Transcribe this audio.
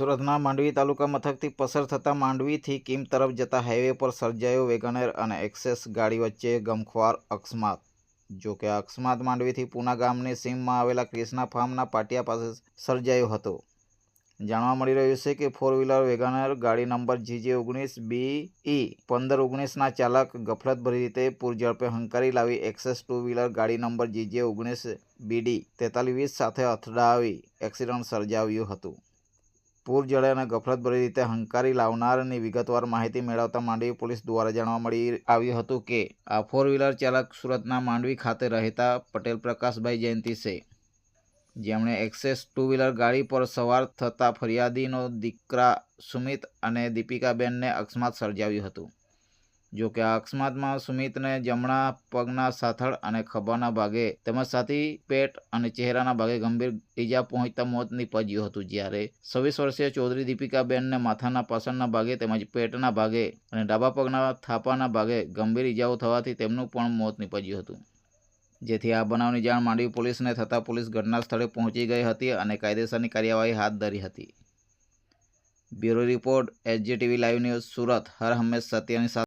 સુરતના માંડવી તાલુકા મથકથી પસાર થતા માંડવીથી કીમ તરફ જતા હાઈવે પર સર્જાયો વેગનેર અને એક્સેસ ગાડી વચ્ચે ગમખ્વાર અકસ્માત. જો કે આ અકસ્માત માંડવીથી પૂના ગામની સીમમાં આવેલા ક્રિષ્ના ફાર્મના પાટિયા પાસે સર્જાયો હતો. જાણવા મળી રહ્યું છે કે ફોર વ્હીલર વેગનર ગાડી નંબર જીજે ઓગણીસ, બી, ઈ પંદર ઓગણીસના ચાલક ગફલતભરી રીતે પૂરઝડપે હંકારી લાવી એક્સેસ ટુ વ્હીલર ગાડી નંબર જીજે ઓગણીસ બીડી તેતાલીસ સાથે અથડાવી એક્સિડન્ટ સર્જાવ્યું હતું. પૂર જળે અને ગફલતભરી રીતે હંકારી લાવનારની વિગતવાર માહિતી મેળવતા માંડવી પોલીસ દ્વારા જાણવા મળી આવ્યું હતું કે, આ ફોર વ્હીલર ચાલક સુરતના માંડવી ખાતે રહેતા પટેલ પ્રકાશભાઈ જયંતિ છે. જેમણે એક્સેસ ટુ વ્હીલર ગાડી પર સવાર થતા ફરિયાદીનો દીકરા સુમિત અને દીપિકાબેનને અકસ્માત સર્જાવ્યું હતું. જો કે આ અકસ્માતમાં સુમિતને જમણા પગના સાથળ અને ખભાના ભાગે તેમજ સાથી, પેટ અને ચહેરાના ભાગે ગંભીર ઈજા પહોંચતા મોત નીપજ્યું હતું. જ્યારે છવ્વીસ વર્ષીય ચૌધરી દીપિકાબેનને માથાના પાછળના ભાગે તેમજ પેટના ભાગે અને ડાબા પગના થાપાના ભાગે ગંભીર ઈજાઓ થવાથી તેમનું પણ મોત નીપજ્યું હતું. જેથી આ બનાવની જાણ માંડવી પોલીસને થતાં પોલીસ ઘટના સ્થળે પહોંચી ગઈ હતી અને કાયદેસરની કાર્યવાહી હાથ ધરી હતી. Bureau report SGTV live news Surat. હર હંમેશ સત્યની સાથે